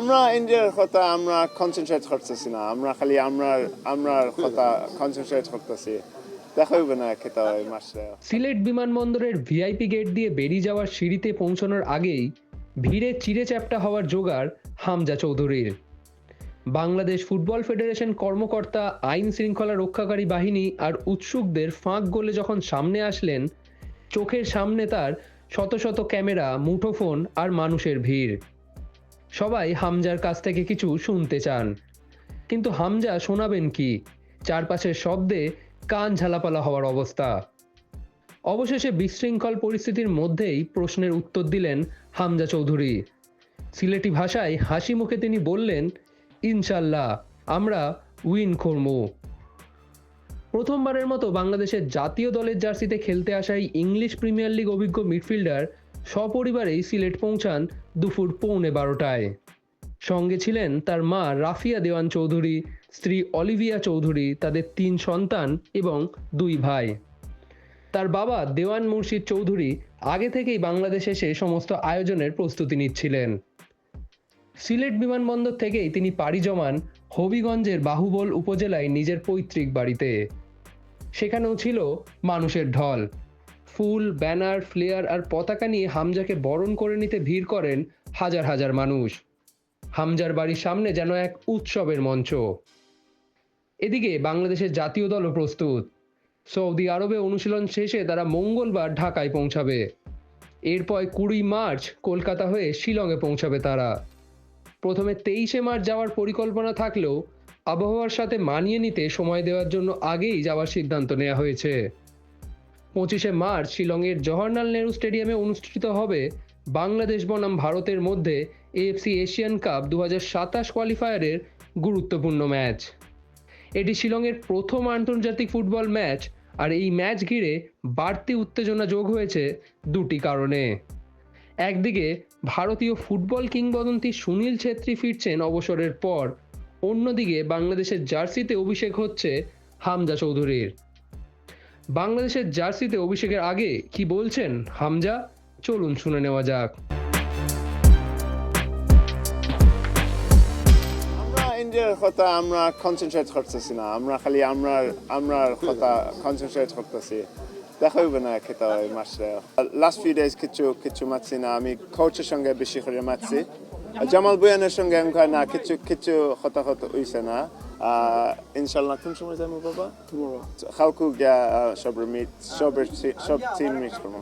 আমরা ইন্ডিয়ার কথা আমরা কনসেন্ট্রেট করতেছি না। আমরা খালি আমরা আমরা কথা কনসেন্ট্রেট করতেছি। সিলেট বিমানবন্দরের ভিআইপি গেট দিয়ে বেরিয়ে যাওয়ার সিঁড়িতে পৌঁছানোর আগেই ভিড়ে চিড়ে চ্যাপটা হওয়ার জোগাড় হামজা চৌধুরীর। বাংলাদেশ ফুটবল ফেডারেশন কর্মকর্তা, আইন শৃঙ্খলা রক্ষাকারী বাহিনী আর উৎসুকদের ফাঁক গোলে যখন সামনে আসলেন, চোখের সামনে তার শত শত ক্যামেরা, মুঠোফোন আর মানুষের ভিড়। সবাই হামজার কাছ থেকে কিছু শুনতে চান। কিন্তু হামজা শোনাবেন কি? চারপাশের শব্দে কান ঝালাপালা হওয়ার অবস্থা। অবশেষে বিশৃঙ্খল পরিস্থিতির মধ্যেই প্রশ্নের উত্তর দিলেন হামজা চৌধুরী। সিলেটি ভাষায় হাসি মুখে তিনি বললেন, ইনশাল্লাহ, আমরা উইন করমু। প্রথমবারের মতো বাংলাদেশের জাতীয় দলের জার্সিতে খেলতে আসাই ইংলিশ প্রিমিয়ার লিগ অভিজ্ঞ মিডফিল্ডার সপরিবারেই সিলেট পৌঁছান দুপুর পৌনে বারোটায়। সঙ্গে ছিলেন তার মা রাফিয়া দেওয়ান চৌধুরী, স্ত্রী অলিভিয়া চৌধুরী, তাদের তিন সন্তান এবং দুই ভাই। তার বাবা দেওয়ান মুর্শিদ চৌধুরী আগে থেকেই বাংলাদেশ এসে সমস্ত আয়োজনের প্রস্তুতি নিচ্ছিলেন। সিলেট বিমানবন্দর থেকেই তিনি পাড়ি জমান হবিগঞ্জের বাহুবল উপজেলায় নিজের পৈতৃক বাড়িতে। সেখানেও ছিল মানুষের ঢল। ফুল, ব্যানার, ফ্লেয়ার আর পতাকা নিয়ে হামজাকে বরণ করে নিতে ভিড় করেন হাজার হাজার মানুষ। হামজার বাড়ির সামনে যেন এক উৎসবের মঞ্চ। এদিকে বাংলাদেশের জাতীয় দলও প্রস্তুত। সৌদি আরবে অনুশীলন শেষে তারা মঙ্গলবার ঢাকায় পৌঁছাবে। এরপর কুড়ি মার্চ কলকাতা হয়ে শিলংয়ে পৌঁছাবে তারা। প্রথমে তেইশে মার্চ যাওয়ার পরিকল্পনা থাকলেও আবহাওয়ার সাথে মানিয়ে নিতে সময় দেওয়ার জন্য আগেই যাওয়ার সিদ্ধান্ত নেওয়া হয়েছে। পঁচিশে মার্চ শিলংয়ের জওহরলাল নেহরু স্টেডিয়ামে অনুষ্ঠিত হবে বাংলাদেশ বনাম ভারতের মধ্যে এএফসি এশিয়ান কাপ দু সাতাশ কোয়ালিফায়ারের গুরুত্বপূর্ণ ম্যাচ। এটি শিলংয়ের প্রথম আন্তর্জাতিক ফুটবল ম্যাচ আর এই ম্যাচ ঘিরে বাড়তি উত্তেজনা যোগ হয়েছে দুটি কারণে। একদিকে, ভারতীয় ফুটবল কিংবদন্তি সুনীল ছেত্রী ফিরছেন অবসরের পর। অন্যদিকে, বাংলাদেশের জার্সিতে অভিষেক হচ্ছে হামজা চৌধুরীর। বাংলাদেশের জার্সিতে অভিষেকের আগে কি বলছেন? হামজা, চলুন শুনে নেওয়া যাক। ইন্ডিয়ার কথা আমরা কনসেন্ট্রেট করতেছি না। আমরা খালি আমরা আমরা কথা কনসেন্ট্রেট করতেছি। দেখা হইবে না খেতে হয় মাসে। লাস্ট ফিউ ডেজ কিছু কিছু মারছি না। আমি কোচের সঙ্গে বেশি করে আর জামাল বুয়ানের সঙ্গে আমি না কিছু কিছু হতাহত হইছে না। ইনশাল্লাহ কোন সময় যাব বাবা? কালকে গিয়া আহ, সব মিট সব সব টিম মিট করব।